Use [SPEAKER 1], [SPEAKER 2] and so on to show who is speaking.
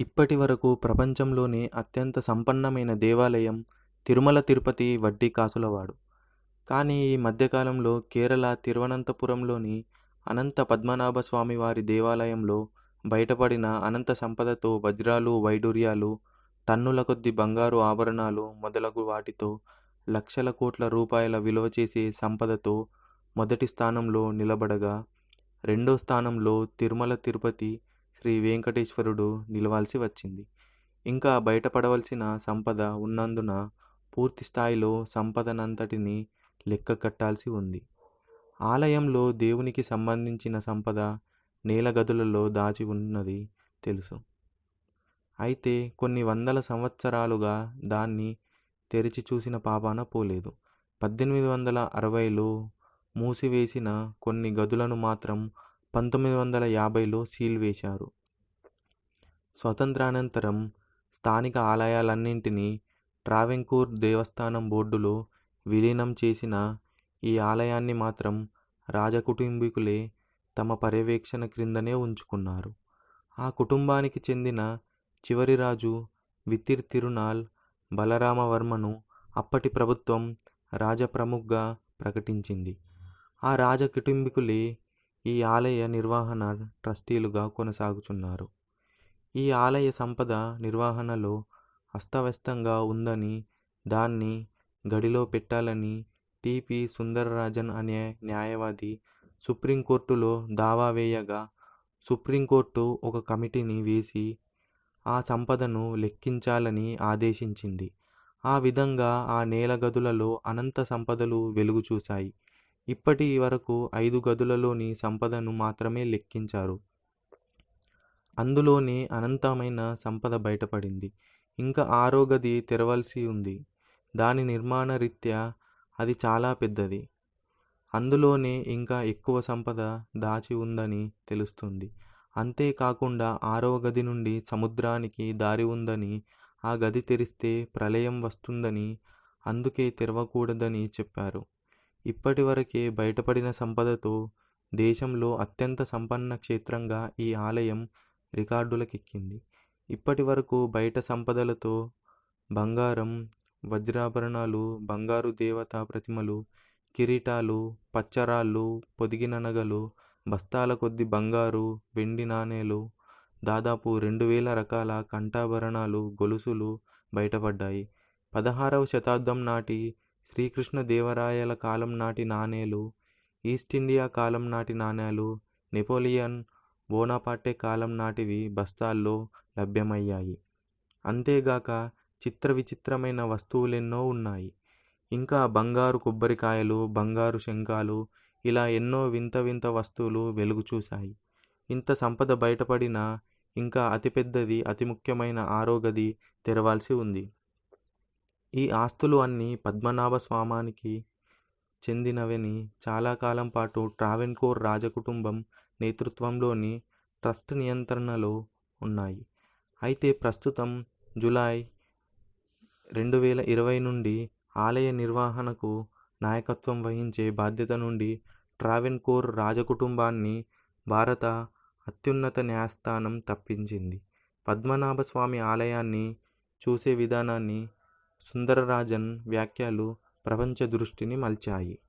[SPEAKER 1] ఇప్పటి వరకు ప్రపంచంలోనే అత్యంత సంపన్నమైన దేవాలయం తిరుమల తిరుపతి వడ్డీ కాసులవాడు. కానీ ఈ మధ్యకాలంలో కేరళ తిరువనంతపురంలోని అనంత పద్మనాభ స్వామి వారి దేవాలయంలో బయటపడిన అనంత సంపదతో వజ్రాలు వైడూర్యాలు టన్నుల కొద్ది బంగారు ఆభరణాలు మొదలగు వాటితో లక్షల కోట్ల రూపాయల విలువ చేసే సంపదతో మొదటి స్థానంలో నిలబడగా రెండో స్థానంలో తిరుమల తిరుపతి శ్రీ వెంకటేశ్వరుడు నిలవాల్సి వచ్చింది. ఇంకా బయటపడవలసిన సంపద ఉన్నందున పూర్తి స్థాయిలో సంపదనంతటిని లెక్క కట్టాల్సి ఉంది. ఆలయంలో దేవునికి సంబంధించిన సంపద నేల గదులలో దాచి ఉన్నది తెలుసు. అయితే కొన్ని వందల సంవత్సరాలుగా దాన్ని తెరిచి చూసిన పాపాన పోలేదు. పద్దెనిమిది వందల అరవైలో మూసివేసిన కొన్ని గదులను మాత్రం పంతొమ్మిది వందల యాభైలో సీల్ వేశారు. స్వతంత్రానంతరం స్థానిక ఆలయాలన్నింటినీ ట్రావెంకూర్ దేవస్థానం బోర్డులో విలీనం చేసిన ఈ ఆలయాన్ని మాత్రం రాజకుటుంబీకులే తమ పర్యవేక్షణ క్రిందనే ఉంచుకున్నారు. ఆ కుటుంబానికి చెందిన చివరి రాజు వితిర్ తిరునాల్ బలరామవర్మను అప్పటి ప్రభుత్వం రాజప్రముఖగా ప్రకటించింది. ఆ రాజ కుటుంబీకులే ఈ ఆలయ నిర్వహణ ట్రస్టీలుగా కొనసాగుచున్నారు. ఈ ఆలయ సంపద నిర్వహణలో అస్తవ్యస్తంగా ఉందని దాన్ని గడిలో పెట్టాలని టిపి సుందరరాజన్ అనే న్యాయవాది సుప్రీంకోర్టులో దావా వేయగా సుప్రీంకోర్టు ఒక కమిటీని వేసి ఆ సంపదను లెక్కించాలని ఆదేశించింది. ఆ విధంగా ఆ నేల గదులలో అనంత సంపదలు వెలుగు చూశాయి ఇప్పటి వరకు ఐదు గదులలోని సంపదను మాత్రమే లెక్కించారు. అందులోనే అనంతమైన సంపద బయటపడింది. ఇంకా ఆరో గది తెరవలసి ఉంది. దాని నిర్మాణ రీత్యా అది చాలా పెద్దది. అందులోనే ఇంకా ఎక్కువ సంపద దాచి ఉందని తెలుస్తుంది. అంతేకాకుండా ఆరవ గది నుండి సముద్రానికి దారి ఉందని ఆ గది తెరిస్తే ప్రళయం వస్తుందని అందుకే తెరవకూడదని చెప్పారు. ఇప్పటివరకే బయటపడిన సంపదతో దేశంలో అత్యంత సంపన్న క్షేత్రంగా ఈ ఆలయం రికార్డులకెక్కింది. ఇప్పటి వరకు బయట సంపదలతో బంగారం వజ్రాభరణాలు బంగారు దేవతా ప్రతిమలు కిరీటాలు పచ్చరాళ్ళు పొదిగిన నగలు బస్తాల కొద్ది బంగారు వెండి నాణేలు దాదాపు రెండు వేల రకాల కంఠాభరణాలు గొలుసులు బయటపడ్డాయి. పదహారవ శతాబ్దం నాటి శ్రీకృష్ణదేవరాయల కాలం నాటి నాణేలు ఈస్ట్ ఇండియా కాలం నాటి నాణేలు నెపోలియన్ బోనాపార్టే కాలం నాటివి బస్తాల్లో లభ్యమయ్యాయి. అంతేగాక చిత్ర విచిత్రమైన వస్తువులెన్నో ఉన్నాయి. ఇంకా బంగారు కొబ్బరికాయలు బంగారు శంఖాలు ఇలా ఎన్నో వింత వింత వస్తువులు వెలుగు చూశాయి. ఇంత సంపద బయటపడినా ఇంకా అతిపెద్దది అతి ముఖ్యమైన ఆరోగది తెరవాల్సి ఉంది. ఈ ఆస్తులు అన్నీ పద్మనాభ స్వామానికి చెందినవని చాలా కాలం పాటు ట్రావెన్కోర్ రాజకుటుంబం నేతృత్వంలోని ట్రస్ట్ నియంత్రణలో ఉన్నాయి. అయితే ప్రస్తుతం జూలై రెండు వేల ఇరవై నుండి ఆలయ నిర్వహణకు నాయకత్వం వహించే బాధ్యత నుండి ట్రావెన్కోర్ రాజకుటుంబాన్ని భారత అత్యున్నత న్యాయస్థానం తప్పించింది. పద్మనాభ స్వామి ఆలయాన్ని చూసే విధానాన్ని సుందరరాజన్ వ్యాఖ్యలు ప్రపంచ దృష్టిని మలిచాయి.